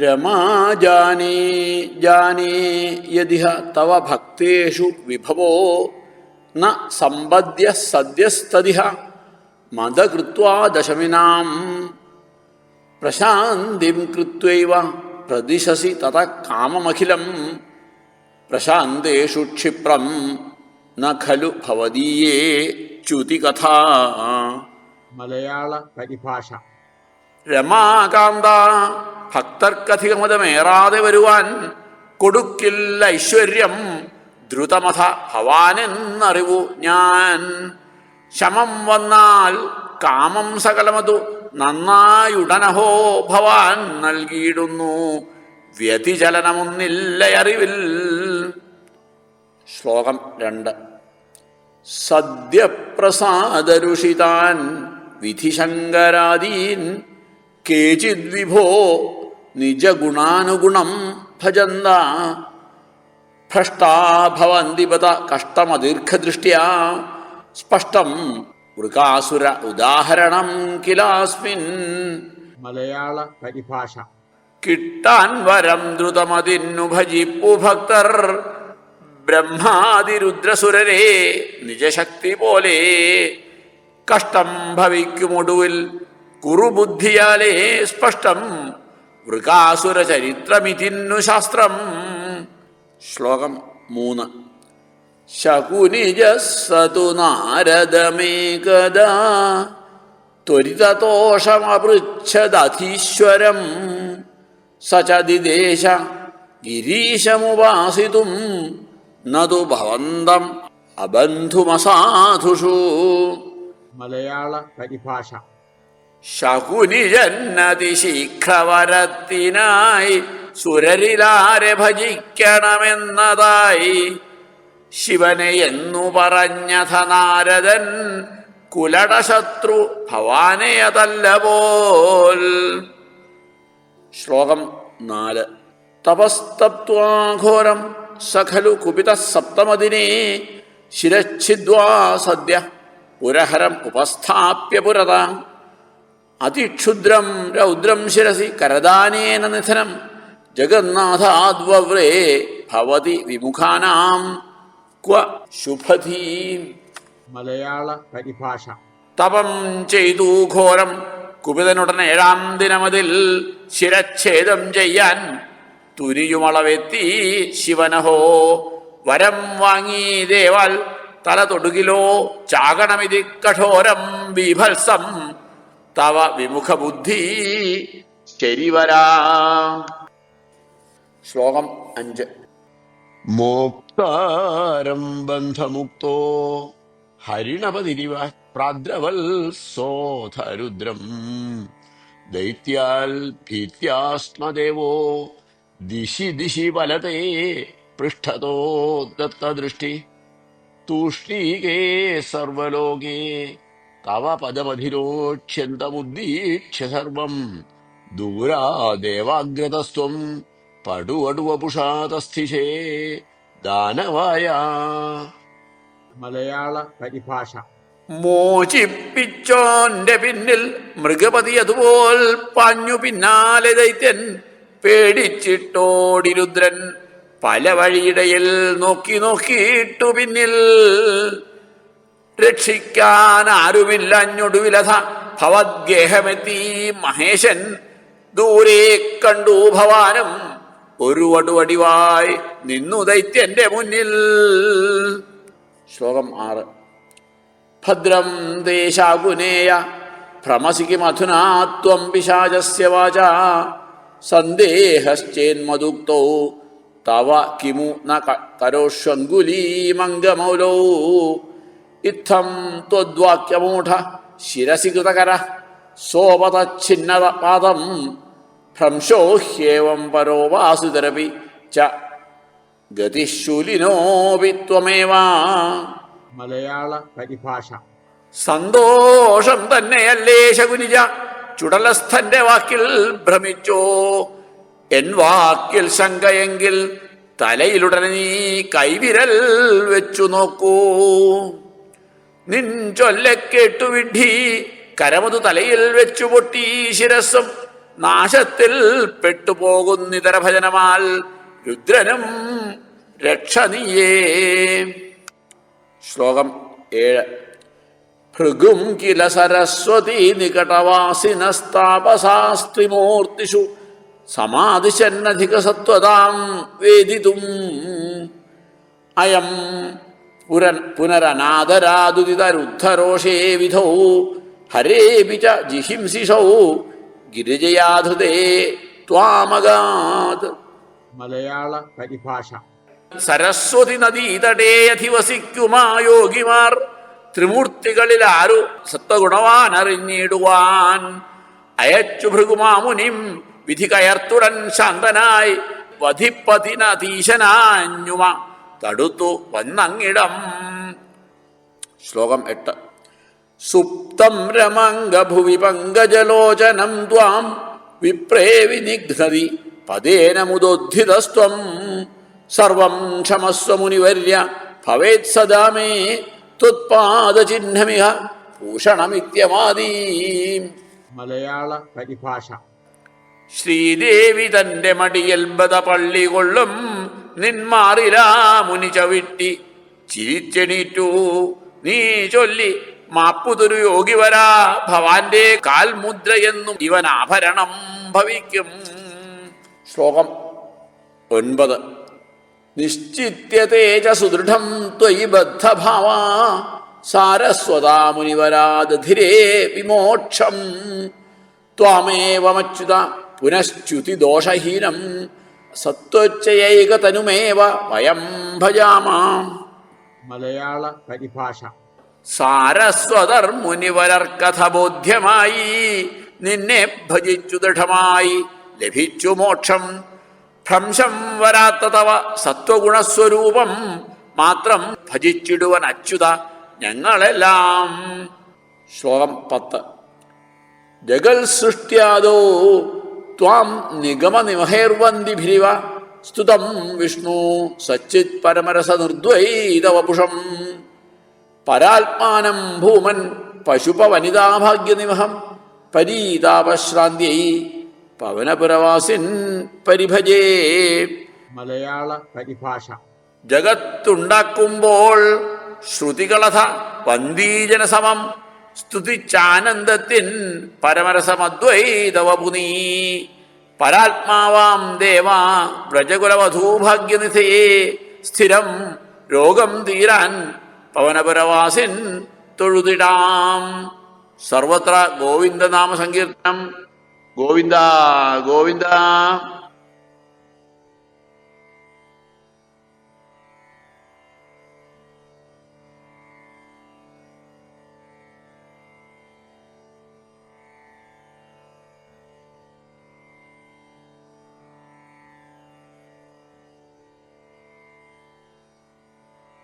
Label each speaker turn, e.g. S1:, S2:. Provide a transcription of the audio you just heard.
S1: രമാജാനേ ജാനേ യതിഹ തവ ഭക്തേഷു വിഭവോ ന സമ്പദ്യ സദ്യസ്തതിഹ മദകൃത്വാ ദശമിനാം. പ്രശാന്തിം കൃത്വൈവ പ്രതിശസി തത കാമമഖിലം. പ്രശാന്തേഷു ക്ഷിപ്രം ന ഖലു ഭവദീയേ ച്യുതികഥ.
S2: മലയാള പരിഭാഷ.
S1: രമാകാന്ത ഭക്തർക്കധികമതമേറാതെ വരുവാൻ കൊടുക്കില്ല ഐശ്വര്യം. ദ്രുതമഥ ഭവാനെന്നറിവു ഞാൻ. ശമം വന്നാൽ കാമം സകലമതു നന്നായുടനഹോ ഭവാൻ നൽകിയിടുന്നു. വ്യതിചലനമൊന്നില്ലയറിവിൽ ശ്ലോകം രണ്ട്. സദ്യപ്രസാദരുഷിതാൻ വിധിശങ്കരാദീൻ കേചിദ്വിഭോ നിജഗുണാനുഗുണം ഭജന്ത. ഭ്രഷ്ടാഭവന്തിപത കഷ്ടമദീർഘദൃഷ്ട്യ. സ്പഷ്ടം മൃഗാസുര ഉദാഹരണം കിലാസ്മിൻ
S2: മലയാള പരിഭാഷ.
S1: കിട്ടാൻ വരം ദ്രുതമതിന്നു ഭജിപ്പു ഭക്തർ. ബ്രഹ്മാതിരുദ്രസുരരെ നിജശക്തി പോലെ. കഷ്ടം ഭവിക്കുമൊടുവിൽ കുറുബുദ്ധിയാലേ സ്പഷ്ടം വൃകാസുര ചരിത്രമിതിന്നു ശാസ്ത്രം ശ്ലോകം മൂന്ന്. ശകുനിജസ്സതു നാരദമേകദാ. ത്വരിതതോഷമപൃച്ഛദധീശ്വരം സചദിദേശ ഗിരീശമുപാസിതും. നതു ഭവന്തം അബന്ധുമസാധുഷു.
S2: മലയാള പരിഭാഷ.
S1: ശകുനിജന്നതിശീഘ്രവരത്തിനായി സുരരിലാരെ ഭജിക്കണമെന്നതായി ശിവനെ എന്നു പറഞ്ഞഥ നാരദൻ കുലടശത്രു ഭവാനയതല്ല പോൽ ശ്ലോകം നാല്. തപസ്തപ്വാഘോരം സഖലു കുപിത സപ്തമതിനെ ശിരച്ഛിദ്വാ സദ്യ പുരഹരം ഉപസ്ഥാപ്യ പുരത അതിക്ഷുദ്രം രൗദ്രം ശിരസി കരദാനേന നിധനം. ജഗന്നാഥാദ്വവ്രേ ഭവതി വിമുഖാനാം. ക്വ ശുഭധീ.
S2: മലയാള പരിഭാഷ.
S1: തപം ചെയ്തു ഘോരം. കുപിതനുടൻ ഏഴാം ദിനമതിൽ ശിരച്ഛേദം ചെയ്യാൻ തുരിയുമളവെത്തി ശിവനഹോ. വരം വാങ്ങി ദേവാൽ തല തൊടുകിലോ ചാകണമിതി കഠോരം ബീഭത്സം തവ വിമുഖബുദ്ധി. ശരിവരാ ശ്ലോകം അഞ്ച്.
S3: മോക്താരം ബന്ധമുക്തോ ഹരിണപതിരിവ പ്രാദ്രവൽ സോധരുദ്രം. ദൈത്യാൽ ഭീത്യാസ്മദേവോ ദിശി ദിശി വലതേ പൃഷ്ഠതോ ദത്തദൃഷ്ടി. തൂഷ്ണീകേ സർവലോകേ തവ പദമധിരോക്ഷ്യന്തമുദ്ദീക്ഷ്യ സർവം ദൂരാദേവാഗ്രതസ്ത്വം പടുവടുവപുഷാതസ്ഥിഷേ. ദാനവായ.
S2: മലയാള പരിഭാഷ.
S1: മോചിപ്പിച്ചോന്റെ പിന്നിൽ മൃഗപതി അതുപോൽ പാഞ്ഞു പിന്നാലെ ദൈത്യൻ. പേടിച്ചിട്ടോടി രുദ്രൻ പല വഴിയിടയിൽ നോക്കി നോക്കിയിട്ടു പിന്നിൽ. രക്ഷിക്കാൻ ആരുമില്ല അഞ്ഞൊടുവിലഥ ഭവദ്ഗേഹമെത്തി മഹേശൻ ദൂരെ കണ്ടു ഭവാനം. ഒരു വടുവടിവായി നിന്നു ദൈത്യന്റെ മുന്നിൽ. ശ്ലോകം ആറ്. ഭദ്രം ദേശാഗുനേയ. ഭ്രമസിക്ക് മധുനാത്വം പിശാചസ്യ വാച. സന്ദേഹശ്ചേന്മദുക്തോ. തവ കിമു ന കരോഷ്വങ്കുലീമംഗമൗലോ. ഇത്തം ത്വദ്വാക്യമൂഢ ശിരസി കൃതകര സോപതച്ഛിന്നത പാദം ഭ്രംശോ ഹ്യേവം പരോ വാസുതരപി ച. ഗതിശൂലിനോപി ത്വമേവാ.
S2: മലയാള പരിഭാഷ.
S1: സന്തോഷം തന്നെയല്ലേ ശകുനിജ. ചുടലസ്ഥന്റെ വാക്കിൽ ഭ്രമിച്ചോ. എൻ വാക്കിൽ ശങ്കയെങ്കിൽ തലയിലുടനെ നീ കൈവിരൽ വെച്ചു നോക്കൂ. നിൻ ചൊല്ലെ കേട്ടു വിഡ്ഢി കരമതു തലയിൽ വെച്ചു പൊട്ടി ശിരസ്സും നാശത്തിൽ പെട്ടുപോകുന്നിതര ഭജനമാൽ. രുദ്രനും രക്ഷ നീയേ. ശ്ലോകം ഏഴ്. ഭൃഗും കില സരസ്വതി നികടവാസിനസ്താപസാസ്ത്രിമൂർത്തിഷു സമാധിശന്നധിക സത്വതാം വേദിതും. അയം പുരൻ പുനരനാദരാദുദിതരുദ്ധരോഷേ വിധൗ. ഹരേപി ച ജിഹിംസിഷൗ. ഗിരിജയാധൃതേ ത്വാമഗാത്.
S2: മലയാള പരിഭാഷ.
S1: സരസ്വതി നദീതടേ അധിവസിക്കുമാ യോഗിമാർ ത്രിമൂർത്തികളിൽ ആരു സത്വഗുണവാൻ അറിഞ്ഞിടുവാൻ അയച്ചു ഭൃഗുമാമുനിം വിധി കയർത്തുടൻ ശാന്തനായി. വധിപ്പതിനധീശനാഞ്ഞുമ. തടുത്തു വന്നങ്ങിടം. ശ്ലോകം എട്ട്. സുപ്തം രമംഗഭുവി പങ്കജലോചനം ത്വാം വിപ്രേ വിനിഘ്നതി പദേന മുദോദ്ധിതസ്ത്വം. സർവം ക്ഷമസ്വ മുനിവര്യ ഭവേത് സദാ മേ ത്വത്പാദചിഹ്നമിഹ ഭൂഷണമിത്യമാദീ
S2: മലയാള പരിഭാഷ.
S1: ശ്രീദേവി തന്റെ മടിയൽബത പള്ളി കൊള്ളും നിന്മാറിലാ മുനി ചവിട്ടി. ചിരിച്ചെണീറ്റു. നീ ചൊല്ലി മാപ്പുതൊരു യോഗി വരാ. ഭവാന്റെ കാൽമുദ്രയെന്നും ഇവൻ ആഭരണം ഭവിക്കും. ശ്ലോകം ഒൻപത്. നിശ്ചിത്യതേജ സുദൃഢം ത്വയി ബദ്ധഭാവ. സാരസ്വതാ മുനിവരാദധിരേ വിമോക്ഷം. ത്വാമേവമച്യുത പുനശ്ച്യുതി ദോഷഹീനം. സത്വച്ചയൈകതനുമേവ വയം ഭജാമ.
S2: മലയാള പരിഭാഷ.
S1: സാരസ്വതർ മുനിവരർക്കഥ ബോധ്യമായി നിന്നെ ഭജിച്ചു ദൃഢമായി ലഭിച്ചു മോക്ഷം. ഭ്രംശം വരാത്ത തവ സത്വഗുണസ്വരൂപം മാത്രം ഭജിച്ചിടുവൻ അച്യുത ഞങ്ങളെല്ലാം. ശ്ലോകം പത്ത്. ജഗൽ സൃഷ്ട്യാദോ ത്വാം നിഗമനിമഹേർവന്തിഭിരിവ. സ്തുതം വിഷ്ണു സച്ചിത് പരമരസ നിർദ്വൈതവപുഷം പരാത്മാനം ഭൂമൻ പശുപവനിതാഭാഗ്യനിമഹം. പരീതാപശ്രാന്തിയൈ പവനപുരവാസിൻ പരിഭജേ.
S2: മലയാള പരിഭാഷ.
S1: ജഗത്തുണ്ടാക്കുമ്പോൾ ശ്രുതികളഥ വന്ദീജനസമം. സ്തുതിച്ചാനന്ദത്തിൻ പരമരസമദ്വൈതവപുനീ. പരാത്മാവാം ദേവ വ്രജകുലവധൂഭാഗ്യനിധയെ സ്ഥിരം രോഗം തീരാൻ പവനപുരവാസിൻ തൊഴുതിടാം. സർവത്ര ഗോവിന്ദനാമ സങ്കീർത്തനം ഗോവിന്ദ ഗോവിന്ദ.